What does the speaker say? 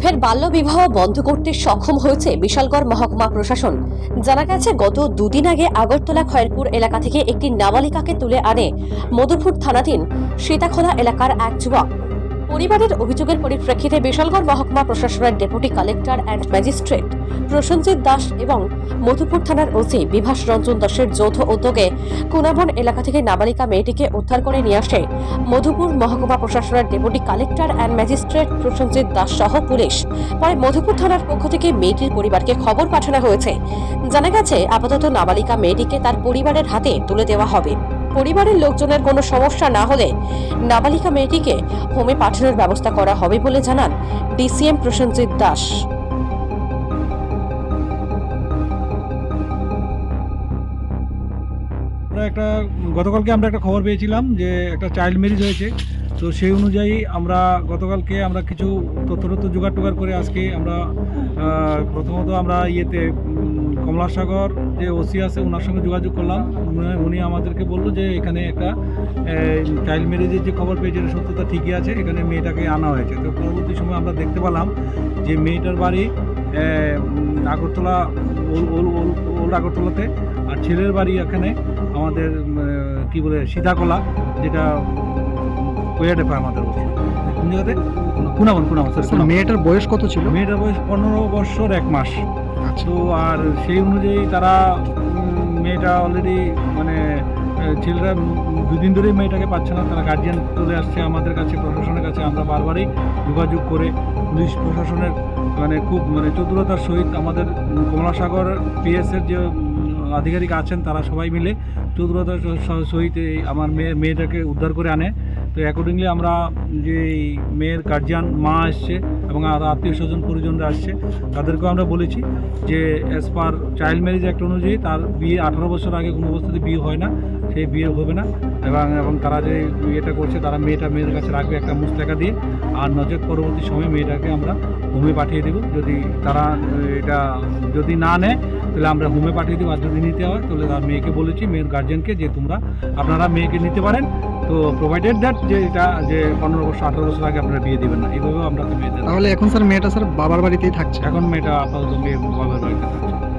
ফের বাল্যবিবাহ বন্ধ করতে সক্ষম হয়েছে বিশালগড় মহকুমা প্রশাসন। জানা গেছে, গত দুদিন আগে আগরতলা খয়েরপুর এলাকা থেকে একটি নাবালিকাকে তুলে আনে মধুপুর থানাধীন সীতাখোলা এলাকার এক যুবক। পরিবারের অভিযোগের পরিপ্রেক্ষিতে বিশালগড় মহকুমা প্রশাসনের deputy collector and magistrate Prosenjit Das এবং মধুপুর থানার ওসি বিভাস রঞ্জন দাসের যৌথ উদ্যোগে কুনাবন এলাকা থেকে নাবালিকা মেয়েটিকে উদ্ধার করে নিয়ে আসে মধুপুর মহকুমা প্রশাসনের deputy collector and magistrate Prosenjit Das সহ পুলিশ। পরে মধুপুর থানার পক্ষ থেকে মেয়েটির পরিবারকে খবর পাঠানো হয়েছে। জানা গেছে, আপাতত নাবালিকা মেয়েটিকে তার পরিবারের হাতে তুলে দেওয়া হবে। পরিবারের লোকজনের কোনো সমস্যা না হলে নাবালিকা মেয়েটিকে হোমে পাঠানোর ব্যবস্থা করা হবে বলে জানান ডিসিএম প্রসেনজিৎ দাস। আমরা একটা, গতকালকে আমরা একটা খবর পেয়েছিলাম যে একটা চাইল্ড ম্যারেজ হয়েছে। তো সেই অনুযায়ী আমরা গতকালকে আমরা কিছু তথ্য তথ্য জোগাড় টোগাড় করে আজকে আমরা প্রথমত আমরা ইয়েতে কমলাসাগর যে ওসি আছে ওনার সঙ্গে যোগাযোগ করলাম। উনি- আমাদেরকে বলল যে এখানে একটা চাইল্ড ম্যারেজের যে খবর পেয়েছে সত্যতা ঠিকই আছে এখানে মেয়েটাকে আনা হয়েছে। তো পরবর্তী সময় আমরা দেখতে পেলাম যে মেয়েটার বাড়ি আগরতলা ওল- ওল- ওল- ওল্ড আগরতলাতে আর ছেলের বাড়ি এখানে আমাদের কি বলে সীতাকলা যেটা কোয়াডে পায় আমাদের কোন জায়গাতে? স্যার স্যার মেয়েটার বয়স কত ছিল? মেয়েটার বয়স পনেরো বছর এক মাস। তো আর সেই অনুযায়ী তারা মেয়েটা অলরেডি মানে ছেলেরা দুদিন ধরেই মেয়েটাকে পাচ্ছে না। তারা গার্জিয়ান চলে আসছে আমাদের কাছে, প্রশাসনের কাছে। আমরা বারবারই যোগাযোগ করে পুলিশ প্রশাসনের মানে খুব মানে চতুরতার সহিত আমাদের কমলাসাগর পিএসের যে আধিকারিক আছেন, তারা সবাই মিলে চতুরতার সহিত আমার মেয়ে, মেয়েটাকে উদ্ধার করে আনে। তো অ্যাকর্ডিংলি আমরা যে মেয়ের গার্জিয়ান মা আসছে এবং আর আত্মীয় স্বজন পরিজনরা আসছে, তাদেরকেও আমরা বলেছি যে as per child marriage act অনুযায়ী তার বিয়ে আঠারো বছর আগে কোনো অবস্থাতে বিয়ে হয় না, সেই বিয়ে হবে না। এবং এবং তারা যে বিয়েটা করছে, তারা মেয়েটা মেয়ের কাছে রাখবে একটা মুস্তাকা দিয়ে। আর নজর পরবর্তী সময় মেয়েটাকে আমরা হোমে পাঠিয়ে দেবো। যদি তারা, এটা যদি না নেয়, তাহলে আমরা হোমে পাঠিয়ে দেবো। আর যদি নিতে হয় তাহলে তার মেয়েকে বলেছি মেয়ের গার্জেনকে যে তোমরা আপনারা মেয়েকে নিতে পারেন। তো প্রোভাইডেড দ্যাট যে এটা যে পনেরো বছর আঠারো বছর আগে আপনারা বিয়ে দেবেন না। এইভাবেও আমরা তো মেয়েদের তাহলে এখন স্যার মেয়েটা স্যার বাবার বাড়িতেই থাকছে। এখন মেয়েটা আপাতত মেয়ে বাবার বাড়িতে থাকছে।